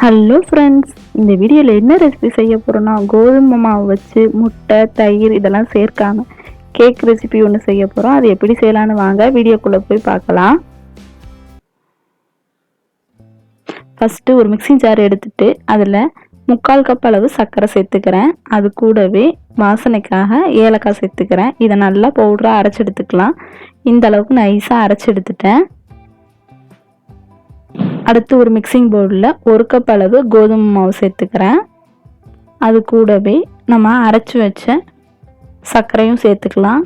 Hello friends இந்த வீடியோவில் என்ன ரெசிபி செய்ய போகிறோன்னா கோதுமை மாவு வச்சு முட்டை தயிர் இதெல்லாம் சேர்க்காம கேக் ரெசிபி ஒன்று செய்ய போகிறோம் அது எப்படி செய்யலான்னு வாங்க வீடியோக்குள்ளே போய் பார்க்கலாம். ஃபஸ்ட்டு ஒரு மிக்சிங் ஜார் எடுத்துட்டு அதில் முக்கால் கப் அளவு சர்க்கரை சேர்த்துக்கிறேன். அது கூடவே வாசனைக்காக ஏலக்காய் சேர்த்துக்கிறேன். இதை நல்லா பவுடராக அரைச்சி எடுத்துக்கலாம். இந்த அளவுக்கு நைஸாக அரைச்சி எடுத்துட்டேன். அடுத்து ஒரு மிக்சிங் பவுலில் ஒரு கப் அளவு கோதுமை மாவு சேர்த்துக்கிறேன். அது கூடவே நம்ம அரைச்சி வச்ச சர்க்கரையும் சேர்த்துக்கலாம்.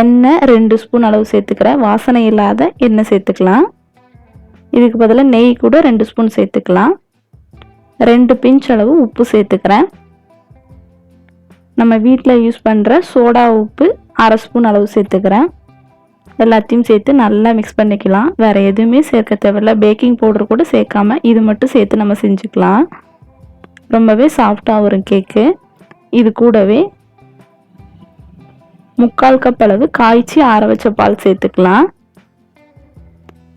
எண்ணெய் ரெண்டு ஸ்பூன் அளவு சேர்த்துக்கிறேன் வாசனை இல்லாத எண்ணெய் சேர்த்துக்கலாம். இதுக்கு பதிலாக நெய் கூட ரெண்டு ஸ்பூன் சேர்த்துக்கலாம். ரெண்டு பிஞ்ச் அளவு உப்பு சேர்த்துக்கிறேன். நம்ம வீட்டில் யூஸ் பண்ணுற சோடா உப்பு அரை ஸ்பூன் அளவு சேர்த்துக்கிறேன். எல்லாத்தையும் சேர்த்து நல்லா மிக்ஸ் பண்ணிக்கலாம். வேறு எதுவுமே சேர்க்க தேவையில்ல. பேக்கிங் பவுடர் கூட சேர்க்காம இது மட்டும் சேர்த்து நம்ம செஞ்சுக்கலாம். ரொம்பவே சாஃப்டாக வரும் கேக்கு இது கூடவே முக்கால் கப் அளவு காய்ச்சி ஆற வச்ச பால் சேர்த்துக்கலாம்.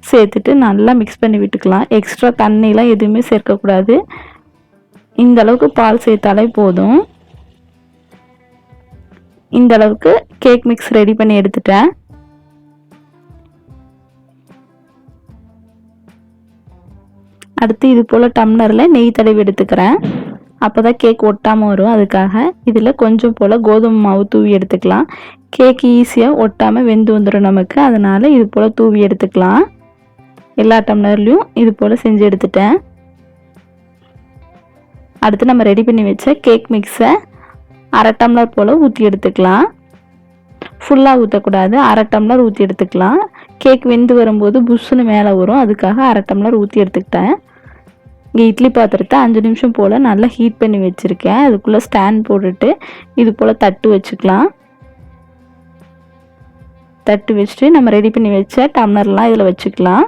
சேர்த்துட்டு நல்லா மிக்ஸ் பண்ணி விட்டுக்கலாம். எக்ஸ்ட்ரா தண்ணிலாம் எதுவுமே சேர்க்கக்கூடாது இந்த அளவுக்கு பால் சேர்த்தாலே போதும். இந்த அளவுக்கு கேக் மிக்ஸ் ரெடி பண்ணி எடுத்துட்டேன். அடுத்து இது போல் டம்ளரில் நெய் தடவி எடுத்துக்கிறேன். அப்போ தான் கேக் ஒட்டாமல் வரும். அதுக்காக இதில் கொஞ்சம் போல் கோதுமை மாவு தூவி எடுத்துக்கலாம். கேக் ஈஸியாக ஒட்டாமல் வெந்து வந்துடும் நமக்கு. அதனால் இது போல் தூவி எடுத்துக்கலாம். எல்லா டம்ளர்லேயும் இது போல் செஞ்சு எடுத்துட்டேன். அடுத்து நம்ம ரெடி பண்ணி வச்ச கேக் மிக்ஸை அரை டம்ளர் போல் ஊற்றி எடுத்துக்கலாம். ஃபுல்லாக ஊற்றக்கூடாது அரை டம்ளர் ஊற்றி எடுத்துக்கலாம். கேக் வெந்து வரும்போது புஷ்ஷுன்னு மேலே வரும். அதுக்காக அரை டம்ளர் ஊற்றி எடுத்துக்கிட்டேன். இங்கே இட்லி பாத்திரத்தை அஞ்சு நிமிஷம் போல் நல்லா ஹீட் பண்ணி வச்சுருக்கேன். அதுக்குள்ளே ஸ்டாண்ட் போட்டுட்டு இது போல் தட்டு வச்சுக்கலாம். தட்டு வச்சுட்டு நம்ம ரெடி பண்ணி வச்ச டம்ளர்லாம் இதில் வச்சுக்கலாம்.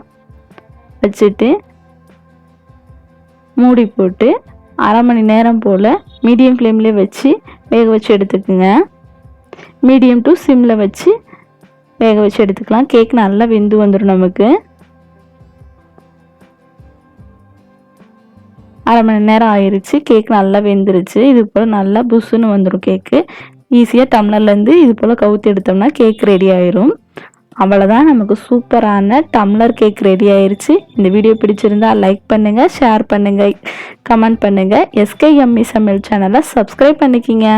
வச்சுட்டு மூடி போட்டு அரை மணி நேரம் போல் மீடியம் ஃப்ளேம்லேயே வச்சு வேக வச்சு எடுத்துக்குங்க. மீடியம் டு சிம்மில் வச்சு வேக வச்சு எடுத்துக்கலாம். கேக் நல்லா வெந்து வந்துடும் நமக்கு. அரை மணி நேரம் ஆயிடுச்சு கேக் நல்லா வெந்துருச்சு. இது போல் நல்லா புஷ்ஷுன்னு வந்துடும் கேக்கு ஈஸியாக டம்ளர்லேருந்து இது போல் கவுத்து எடுத்தோம்னா கேக் ரெடி ஆயிரும். அவ்வளோதான் நமக்கு சூப்பரான டம்ளர் கேக் ரெடி ஆயிடுச்சு இந்த வீடியோ பிடிச்சிருந்தா லைக் பண்ணுங்கள் ஷேர் பண்ணுங்கள் கமெண்ட் பண்ணுங்கள் எஸ்கே எம்இ சமையல் சேனலை சப்ஸ்கிரைப் பண்ணிக்கிங்க.